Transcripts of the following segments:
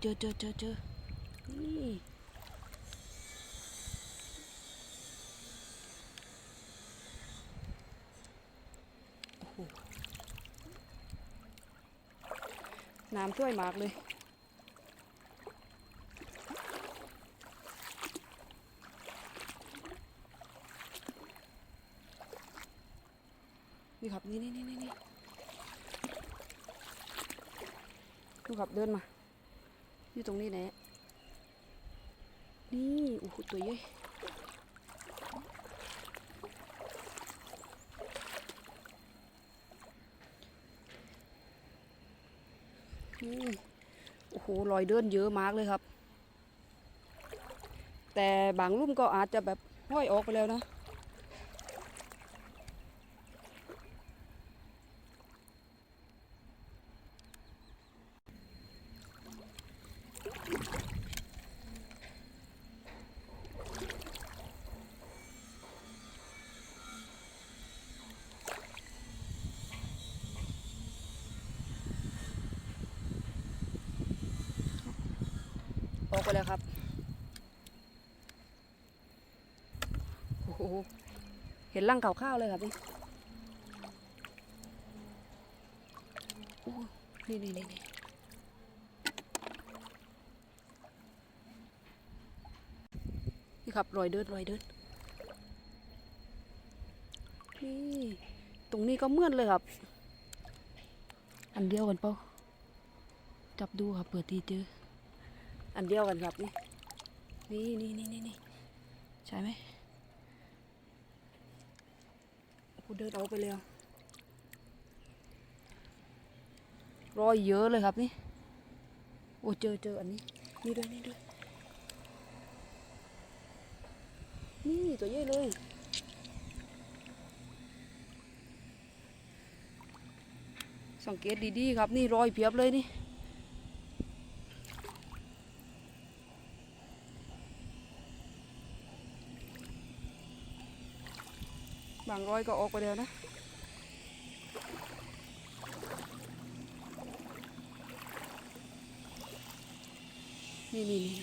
เจอเจอเจอเจอนี่โอ้โหน้ำช่วยมากเลยนี่ครับ นี่นี่นี่นี่ดูครับเดินมา อยู่ตรงนี้แหละ นี่โอ้โหตัวใหญ่นี่โอ้โหรอยเดินเยอะมากเลยครับ แต่บางรุ่มก็อาจจะแบบห้อยออกไปแล้วนะ กไปแล้วครับ โอ้โห เห็นรังเก่าข้าวเลยครับนี่นี่นี่นี่นี่นี่ครับรอยเดินรอยเดินนี่ตรงนี้ก็เมื่อนเลยครับ อันเดียวกันเปล่าจับดูครับเปิดทีเจอ อันเดียวกันครับนี่ นี่นี่นี่นี่ใช่ไหมกูเดินออกไปแล้วรอยเยอะเลยครับนี่ โอ้เจอเจออันนี้ นี่ด้วยนี่ด้วย นี่ตัวใหญ่เลยสังเกตดีๆครับ นี่รอยเพียบเลยนี่ บางร้อยก็ออกไปแล้วนะนี่นี่นี่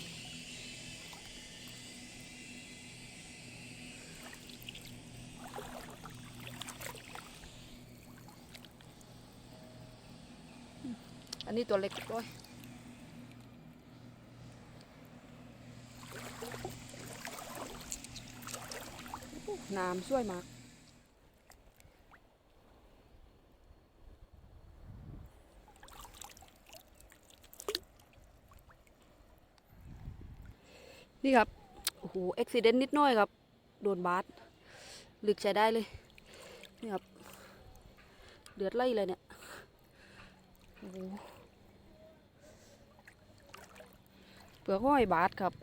อันนี้ตัวเล็กด้วยน้ำช่วยมาก นี่ครับ โอ้โหอุบิเหตุนิดหน้อยครับ โดนบาสลึกใช้ได้เลย นี่ครับ เดือดไล่เลยเนี่ย โอ้โหเปลือกห้อยบาสครับ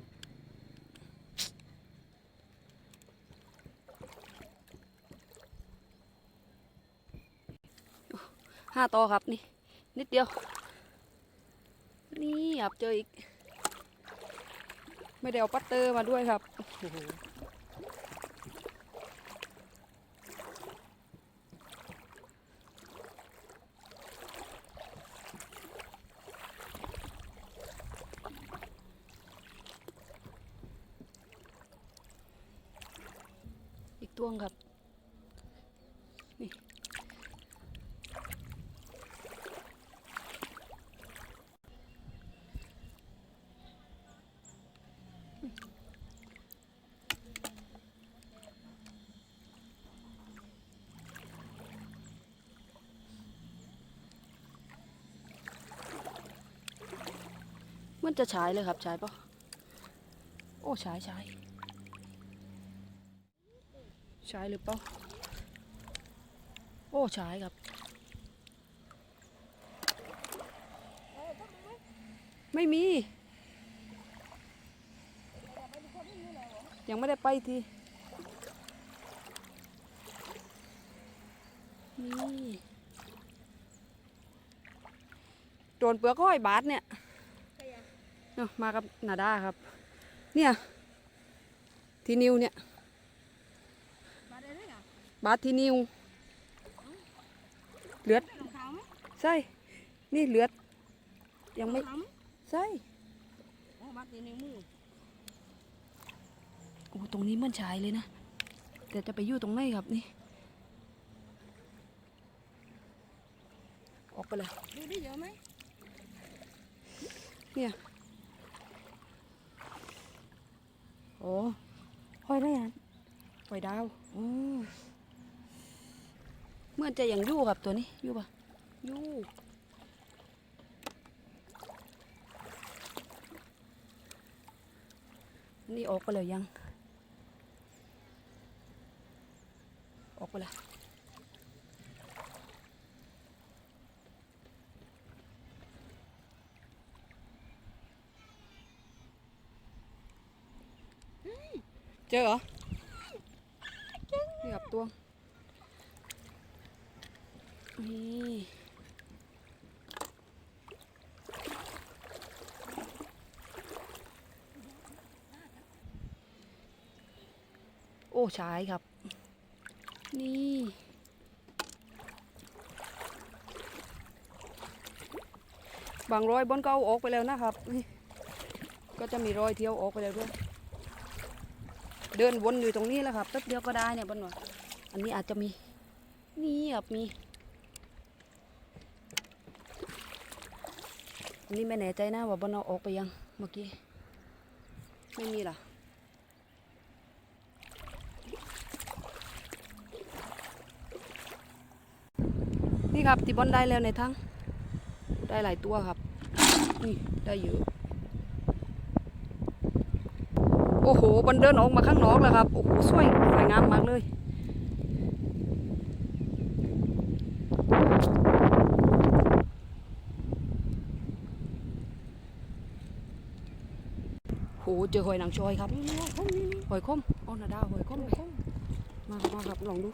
ห้าต่อครับนี่ นิดเดียว นี่ครับเจออีก ไม่ได้เอาปัตเตอร์มาด้วยครับอีกตัวงครับ มันจะฉายเลยครับฉายปะโอ้ฉายฉายฉายหรือเปล่าโอ้ฉายครับ ไม่มี ยังไม่ได้ไปทีนี่โดนเปลือกห้อยบาทเนี่ย เนาะมากับนาดาครับ เนี่ยทีนิวเนี่ยมาได้ด้วยเหรอบาสทีนิวเลือดรองเท้าไหมใช่นี่เลือด ยังไม่รองเท้าไหมใช่รมัดในมือโอ้ตรงนี้เหมือนชายเลยนะแต่จะไปอยู่ตรงไหนครับนี่ออกไปเลยดูได้เยอะไหม โอ้ห้อยได้ยังปล่อยดาวโอ้เหมื่อนจะยังอยู่ครับตัวนี้อยู่ปะอยู่นี่ออกไปเลยยัง ออกไปเลย เจอเหรอนี่ครับตัวนี่โอ้ชายครับ นี่บางรอยบนก็เอาออกไปแล้วนะครับนี่ก็จะมีรอยเที่ยวออกไปแล้วด้วย เดินวนอยู่ตรงนี้แล้วครับแป๊บเดียวก็ได้เนี่ยบนว่าอันนี้อาจจะมีนี่ครับมีอันนี้ไม่แน่ใจนะว่าบนเอาออกไปยังเมื่อกี้ไม่มีล่ะนี่ครับที่บอลได้แล้วในทั้งได้หลายตัวครับนี่ได้เยอะ โอ้โหบอลเดินออกมาข้างนอกแล้วครับ โอ้โหสวยสวยงามมากเลย โหเจอหอยนางชอยครับ หอยคมอ๋อนาดาหอยคมมามาครับลองดู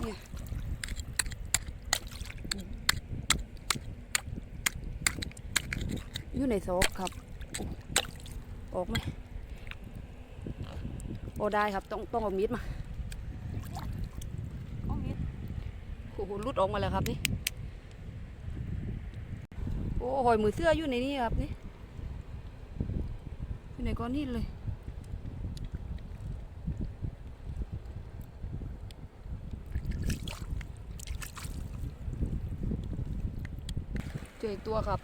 เนี่ยอยู่ในซอกครับ อ้ออกไหมโอ้ได้ครับ ต้องต้องเอามีดมาเอามีดโอ้โหรุดออกมาแล้วครับนี่ โอ้หอยมือเสื้ออยู่ในนี้ครับนี่ อยู่ในก้อนนี้เลยเจออีกตัวครับ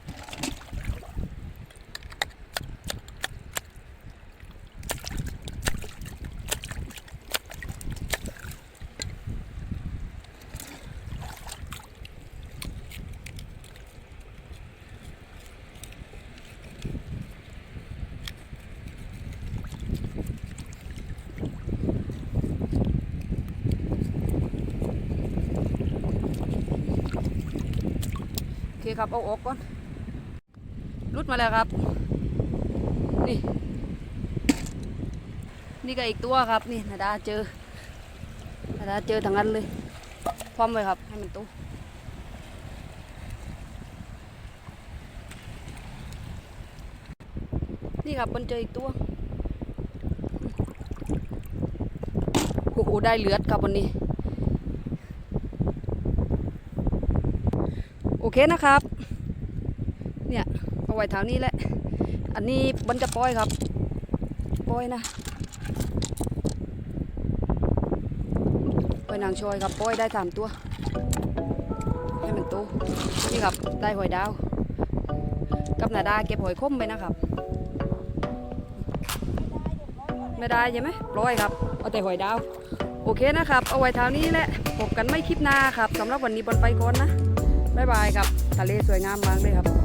โอ เคครับเอาออกก่อนรุดมาแล้วครับ นี่ นี่ก็อีกตัวครับนี่นาดาเจอนาดาเจอทางนั้นเลยพร้อมไว้ครับ ให้มันตู้นี่ครับมันเจออีกตัวโอ้โหได้เลือดครับวันนี้ โอเคนะครับ เนี่ยเอาไว้แถวนี้แหละ อันนี้บนจะปล่อยครับ ปล่อยนะปล่อยนางชอยครับ ปล่อยได้สามตัว ให้มันโตนี่ครับ ได้หอยดาว กับนาดาเก็บหอยคมไปนะครับ ไม่ได้ใช่ไหมปล่อยครับ เอาแต่หอยดาว โอเคนะครับ เอาไว้เท่านี้แหละ พบกันไม่คลิปหน้าครับสำหรับวันนี้บอลไปก่อนนะ บ๊ายบายครับทะเลสวยงามมากเลยครับ